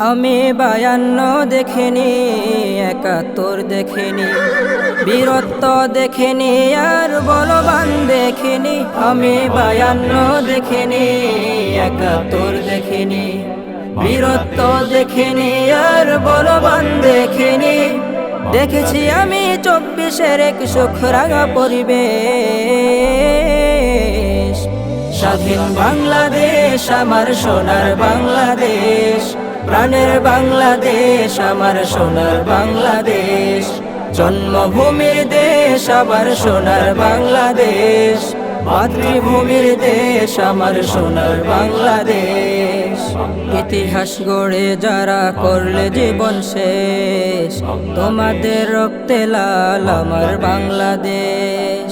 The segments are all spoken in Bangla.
আমি বায়ান্ন দেখিনি, একাত্তর দেখিনি, বীরত্ব দেখিনি আর বলবান দেখিনি। আমি বায়ান্ন দেখিনি, একাত্তর দেখিনি, বীরত্ব দেখিনি আর বলবান দেখিনি। দেখেছি আমি চব্বিশের এক সুখ রাঙা পরিবেশ। স্বাধীন বাংলাদেশ, আমার সোনার বাংলাদেশ। প্রাণের বাংলাদেশ, আমার সোনার বাংলাদেশ। জন্মভূমির দেশ, আমার সোনার বাংলাদেশ। মাতৃভূমির দেশ, আমার সোনার বাংলাদেশ। ইতিহাস গড়ে যারা করলে জীবন শেষ, তোমাদের রক্তে লাল আমার বাংলাদেশ।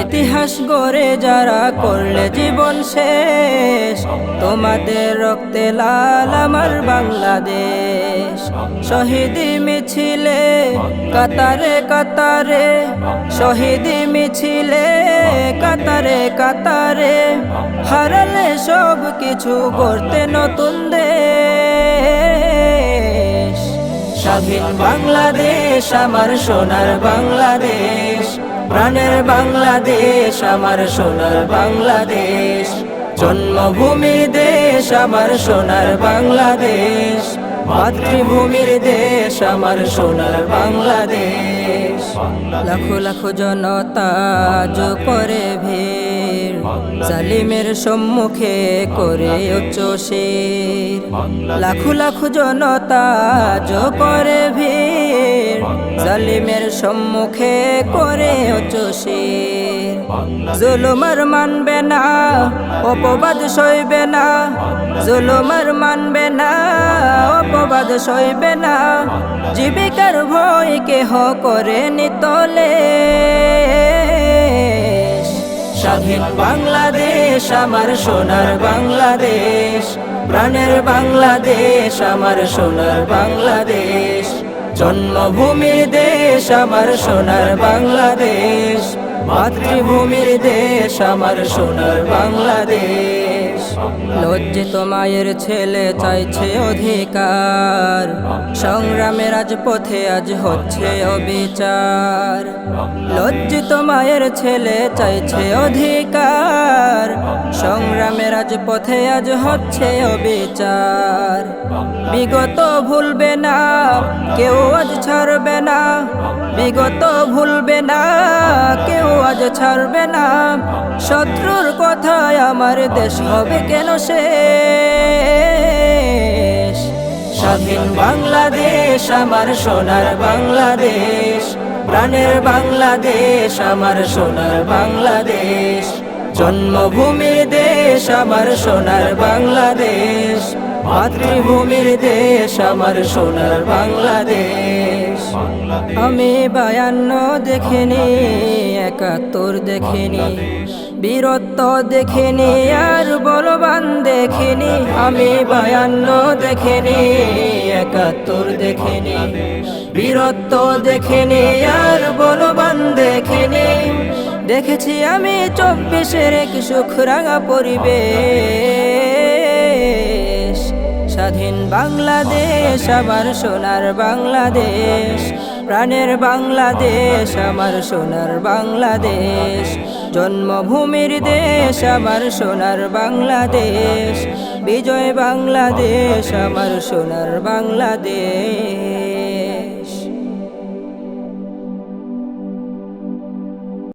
ইতিহাস গড়ে যারা করলে জীবন শেষ। তোমাদের রক্তে লাল আমার বাংলাদেশ। শহীদি মিছিলে কাতারে কাতারে। শহীদি মিছিলে কাতারে কাতারে। হারালে সব কিছু করতে নতুন দেশ। স্বাধীন বাংলাদেশ আমার সোনার বাংলাদেশ। প্রাণের বাংলাদেশ, আমার সোনার বাংলাদেশ। জন্মভূমির দেশ, আমার সোনার বাংলাদেশ। মাতৃভূমির দেশ, আমার সোনার বাংলাদেশ। লাখো লাখো জনতা যো করে ভিড়। জালিমের সম্মুখে করে উচ্চ শির। লাখো লাখো জনতা যো করে ভিড়। জালিমের সম্মুখে করে শির জুলুমার মানবে না, অপবাদ সইবে না। জুলুমার মানবে না, অপবাদ সইবে না। জীবিকার ভয় কেহ করে নিতলে স্বাধীন বাংলাদেশ, আমার সোনার বাংলাদেশ। প্রাণের বাংলাদেশ, আমার সোনার বাংলাদেশ। জন্মভূমির দেশ আমার সোনার বাংলাদেশ। মাতৃভূমির দেশ আমার সোনার বাংলাদেশ। লজ্জিত মায়ের ছেলে চাইছে অধিকার। সংগ্রামের আজ পথে আজ হচ্ছে অবিচার। লজ্জিত মায়ের ছেলে চাইছে অধিকার। সংগ্রামের আজ পথে আজ হচ্ছে অবিচার। বিগত ভুলবে না, কেউ আজ ছাড়বে না। বিগত ভুলবে না, কেউ আজ ছাড়বে না। শত্রুর কথায় আমার দেশ হবে কেন শেষ। স্বাধীন বাংলাদেশ আমার সোনার বাংলাদেশ। প্রাণের বাংলাদেশ আমার সোনার বাংলাদেশ। জন্মভূমির দেশ, আমার সোনার বাংলাদেশ। মাতৃভূমির দেশ, আমার সোনার বাংলাদেশ। আমি বায়ান্ন দেখিনি, একাত্তর দেখিনি, বীরত্ব দেখিনি, আর বলবান দেখিনি। আমি বায়ান্ন দেখিনি, একাত্তর দেখিনি, বীরত্ব দেখিনি, আর বলবান দেখিনি। দেখেছি আমি চব্বিশের এক সুখ রাঙা পরিবেশ। স্বাধীন বাংলাদেশ, আমার সোনার বাংলাদেশ। প্রাণের বাংলাদেশ, আমার সোনার বাংলাদেশ। জন্মভূমির দেশ, আমার সোনার বাংলাদেশ। বিজয় বাংলাদেশ, আমার সোনার বাংলাদেশ।